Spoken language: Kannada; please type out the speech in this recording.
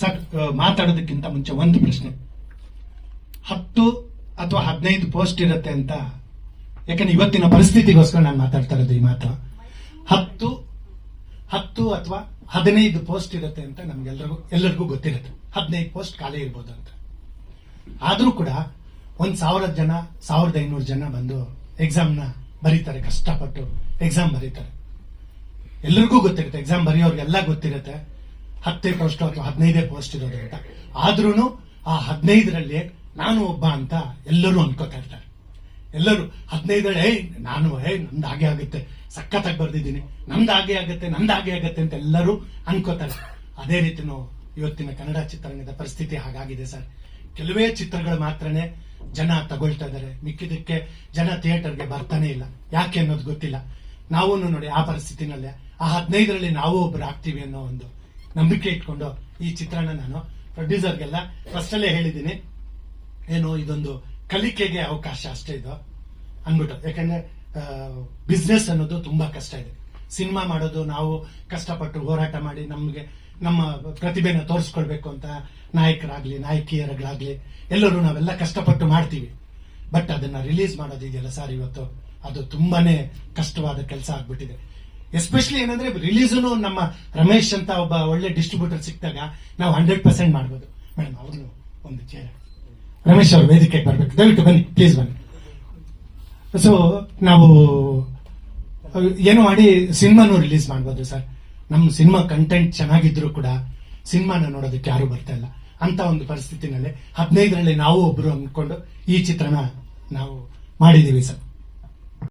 ಸರ್ ಮಾತಾಡೋದಕ್ಕಿಂತ ಮುಂಚೆ ಒಂದು ಪ್ರಶ್ನೆ. ಹತ್ತು ಅಥವಾ ಹದಿನೈದು ಪೋಸ್ಟ್ ಇರುತ್ತೆ ಅಂತ. ಯಾಕಂದ್ರೆ ಇವತ್ತಿನ ಪರಿಸ್ಥಿತಿಗೋಸ್ಕರ ನಾನು ಮಾತಾಡ್ತಾ ಇರೋದು ಈ ಮಾತು. ಹತ್ತು ಹತ್ತು ಅಥವಾ ಹದಿನೈದು ಪೋಸ್ಟ್ ಇರುತ್ತೆ ಅಂತ ನಮ್ಗೆಲ್ಲರಿಗೂ ಎಲ್ಲರಿಗೂ ಗೊತ್ತಿರುತ್ತೆ. ಹದಿನೈದು ಪೋಸ್ಟ್ ಖಾಲಿ ಇರ್ಬೋದು ಅಂತ. ಆದರೂ ಕೂಡ ಒಂದ್ ಸಾವಿರ ಜನ, ಸಾವಿರದ ಐನೂರು ಜನ ಬಂದು ಎಕ್ಸಾಮ್ನ ಬರೀತಾರೆ, ಕಷ್ಟಪಟ್ಟು ಎಕ್ಸಾಮ್ ಬರೀತಾರೆ. ಎಲ್ಲರಿಗೂ ಗೊತ್ತಿರುತ್ತೆ ಎಕ್ಸಾಮ್ ಬರೆಯೋರಿಗೆಲ್ಲ ಗೊತ್ತಿರುತ್ತೆ. ಹತ್ತೇ ಪೋಸ್ಟ್ ಅಥವಾ ಹದಿನೈದೇ ಪೋಸ್ಟ್ ಇರೋದು ಅಂತ. ಆದ್ರೂ ಆ ಹದಿನೈದರಲ್ಲಿ ನಾನು ಒಬ್ಬ ಅಂತ ಎಲ್ಲರೂ ಅನ್ಕೋತಾ ಇರ್ತಾರೆ. ಎಲ್ಲರೂ ಹದಿನೈದರಲ್ಲಿ, ಏಯ್, ನಾನು, ಏಯ್, ನಂದು ಹಾಗೆ ಆಗುತ್ತೆ. ಸಖತ್ತಾಗಿ ಬರ್ದಿದ್ದೀನಿ. ನಂದು ಹಾಗೆ ಆಗುತ್ತೆ, ನಂದು ಹಾಗೆ ಆಗುತ್ತೆ ಅಂತ ಎಲ್ಲರೂ ಅನ್ಕೋತಾರೆ. ಅದೇ ರೀತಿನೂ ಇವತ್ತಿನ ಕನ್ನಡ ಚಿತ್ರರಂಗದ ಪರಿಸ್ಥಿತಿ ಹಾಗಾಗಿದೆ ಸರ್. ಕೆಲವೇ ಚಿತ್ರಗಳು ಮಾತ್ರನೇ ಜನ ತಗೊಳ್ತಾ ಇದ್ದಾರೆ. ಮಿಕ್ಕಿದಕ್ಕೆ ಜನ ಥಿಯೇಟರ್ಗೆ ಬರ್ತಾನೆ ಇಲ್ಲ. ಯಾಕೆ ಅನ್ನೋದು ಗೊತ್ತಿಲ್ಲ. ನಾವು ನೋಡಿ ಆ ಪರಿಸ್ಥಿತಿನಲ್ಲೇ ಆ ಹದಿನೈದರಲ್ಲಿ ನಾವು ಒಬ್ರು ಆಗ್ತೀವಿ ಅನ್ನೋ ಒಂದು ನಂಬಿಕೆ ಇಟ್ಕೊಂಡು ಈ ಚಿತ್ರನ ನಾನು ಪ್ರೊಡ್ಯೂಸರ್ಗೆಲ್ಲ ಫಸ್ಟ್ ಅಲ್ಲೇ ಹೇಳಿದ್ದೀನಿ. ಏನು, ಇದೊಂದು ಕಲಿಕೆಗೆ ಅವಕಾಶ ಅಷ್ಟೇ ಇದು ಅಂದ್ಬಿಟ್ಟು. ಯಾಕಂದ್ರೆ ಬಿಸ್ನೆಸ್ ಅನ್ನೋದು ತುಂಬಾ ಕಷ್ಟ ಇದೆ. ಸಿನಿಮಾ ಮಾಡೋದು ನಾವು ಕಷ್ಟಪಟ್ಟು ಹೋರಾಟ ಮಾಡಿ ನಮಗೆ ನಮ್ಮ ಪ್ರತಿಭೆನ ತೋರಿಸ್ಕೊಳ್ಬೇಕು ಅಂತ ನಾಯಕರಾಗ್ಲಿ ನಾಯಕಿಯರಾಗ್ಲಿ ಎಲ್ಲರೂ ನಾವೆಲ್ಲ ಕಷ್ಟಪಟ್ಟು ಮಾಡ್ತೀವಿ. ಬಟ್ ಅದನ್ನ ರಿಲೀಸ್ ಮಾಡೋದಿದೆಯಲ್ಲ ಸರ್ ಇವತ್ತು? ಅದು ತುಂಬಾನೇ ಕಷ್ಟವಾದ ಕೆಲಸ ಆಗ್ಬಿಟ್ಟಿದೆ. ಎಸ್ಪೆಷಲಿ ಏನಂದ್ರೆ ರಿಲೀಸನು ನಮ್ಮ ರಮೇಶ್ ಅಂತ ಒಬ್ಬ ಒಳ್ಳೆ ಡಿಸ್ಟ್ರಿಬ್ಯೂಟರ್ ಸಿಕ್ಕಿದಾಗ ನಾವು ಹಂಡ್ರೆಡ್ ಪರ್ಸೆಂಟ್ ಮಾಡ್ಬೋದು. ಮೇಡಮ್ ಅವ್ರನ್ನು ಒಂದು ಚೇರ್ ರಮೇಶ್ ಅವರು ವೇದಿಕೆಗೆ ಬರಬೇಕು. ದಯವಿಟ್ಟು ಬನ್ನಿ ಪ್ಲೀಸ್ ಬನ್ನಿ. ಸೊ ನಾವು, ಏನು ಮಾಡಿ ಸಿನಿಮಾನು ರಿಲೀಸ್ ಮಾಡ್ಬೋದು ಸರ್. ನಮ್ಮ ಸಿನಿಮಾ ಕಂಟೆಂಟ್ ಚೆನ್ನಾಗಿದ್ರು ಕೂಡ ಸಿನಿಮಾನ ನೋಡೋದಕ್ಕೆ ಯಾರು ಬರ್ತಾ ಇಲ್ಲ. ಅಂತ ಒಂದು ಪರಿಸ್ಥಿತಿನಲ್ಲಿ ಹದಿನೈದರಲ್ಲಿ ನಾವು ಒಬ್ರು ಅಂದ್ಕೊಂಡು ಈ ಚಿತ್ರನ ನಾವು ಮಾಡಿದ್ದೀವಿ ಸರ್.